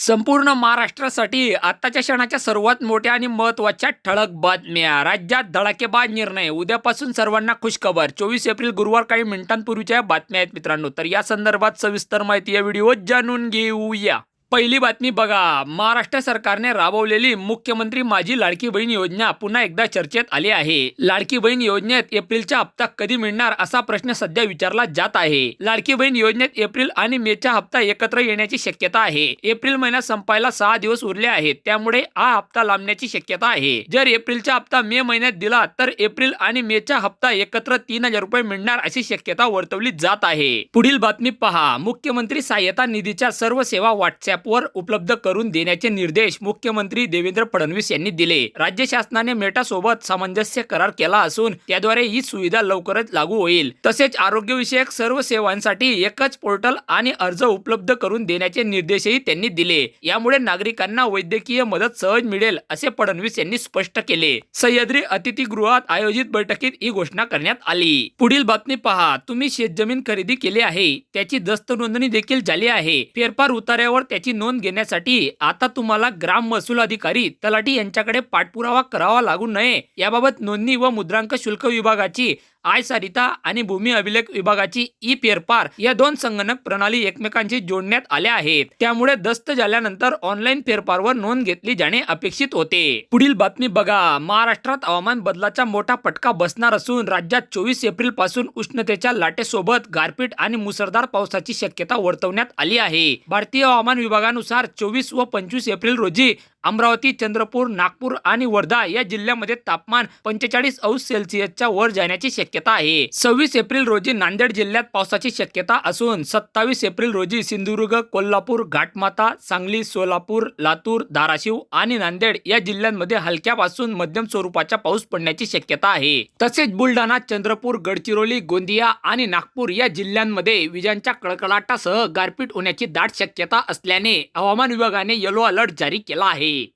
संपूर्ण महाराष्ट्रासाठी आत्ताच्या क्षणाच्या सर्वात मोठ्या आणि महत्त्वाच्या ठळक बातम्या. राज्यात धडाकेबाज निर्णय. उद्यापासून सर्वांना खुशखबर. चोवीस एप्रिल गुरुवार काही मिनिटांपूर्वीच्या या बातम्या आहेत मित्रांनो. तर या संदर्भात सविस्तर माहिती या व्हिडिओ जाणून घेऊया. पहिली बातमी बघा. महाराष्ट्र सरकारने राबवलेली मुख्यमंत्री माझी लाडकी बहीण योजना पुन्हा एकदा चर्चेत आली आहे. लाडकी बहीण योजनेत एप्रिलचा हप्ता कधी मिळणार असा प्रश्न सध्या विचारला जात आहे. लाडकी बहीण योजनेत एप्रिल आणि मेचा हप्ता एकत्र येण्याची शक्यता आहे. एप्रिल महिना संपायला सहा दिवस उरले आहेत. त्यामुळे हा हप्ता लांबण्याची शक्यता आहे. जर एप्रिलचा हप्ता मे महिन्यात दिला तर एप्रिल आणि मेचा हप्ता एकत्र तीन हजार रुपये मिळणार अशी शक्यता वर्तवली जात आहे. पुढील बातमी पहा. मुख्यमंत्री सहाय्यता निधीच्या सर्व सेवा ॲपवर उपलब्ध करून देण्याचे निर्देश मुख्यमंत्री देवेंद्र फडणवीस यांनी दिले. राज्य शासनाने मेटासोबत सामंजस्य करार केला असून त्याद्वारे ही सुविधा लवकरच लागू होईल. तसेच आरोग्यविषयक सर्व सेवांसाठी एकच पोर्टल आणि अर्ज उपलब्ध करून देण्याचे निर्देशही त्यांनी दिले. यामुळे नागरिकांना वैद्यकीय मदत सहज मिळेल असे फडणवीस यांनी स्पष्ट केले. सह्याद्री अतिथीगृहात आयोजित बैठकीत ही घोषणा करण्यात आली. पुढील बातमी पहा. तुम्ही शेतजमीन खरेदी केली आहे. त्याची दस्त नोंदणी देखील झाली आहे. फेरफार उतार्यावर त्याची नोंद घेण्यासाठी आता तुम्हाला ग्राम महसूल अधिकारी तलाठी यांच्याकडे पाठपुरावा करावा लागू नये. याबाबत नोंदणी व मुद्रांक शुल्क विभागाची आय सारिता आणि भूमी अभिलेख विभागाची ई फेरफार या दोन संगणक प्रणाली एकमेकांशी जोडण्यात आल्या आहेत. त्यामुळे दस्त झाल्यानंतर ऑनलाईन फेरफारवर नोंद घेतली जाणे अपेक्षित होते. पुढील बातमी बघा. महाराष्ट्रात हवामान बदलाचा मोठा फटका बसणार असून राज्यात चोवीस एप्रिलपासून उष्णतेच्या लाटेसोबत गारपीट आणि मुसळधार पावसाची शक्यता वर्तवण्यात आली आहे. भारतीय हवामान विभागानुसार चोवीस व पंचवीस एप्रिल रोजी अमरावती चंद्रपूर नागपूर आणि वर्धा या जिल्ह्यामध्ये तापमान पंचेचाळीस अंश सेल्सिअसच्या वर जाण्याची शक्यता आहे. सव्वीस एप्रिल रोजी नांदेड जिल्ह्यात पावसाची शक्यता असून सत्तावीस एप्रिल रोजी सिंधुदुर्ग कोल्हापूर घाटमाता सांगली सोलापूर लातूर धाराशिव आणि नांदेड या जिल्ह्यांमध्ये हलक्यापासून मध्यम स्वरूपाचा पाऊस पडण्याची शक्यता आहे. तसेच बुलढाणा चंद्रपूर गडचिरोली गोंदिया आणि नागपूर या जिल्ह्यांमध्ये विजांच्या कडकडाटासह गारपीट होण्याची दाट शक्यता असल्याने हवामान विभागाने येलो अलर्ट जारी केला आहे. し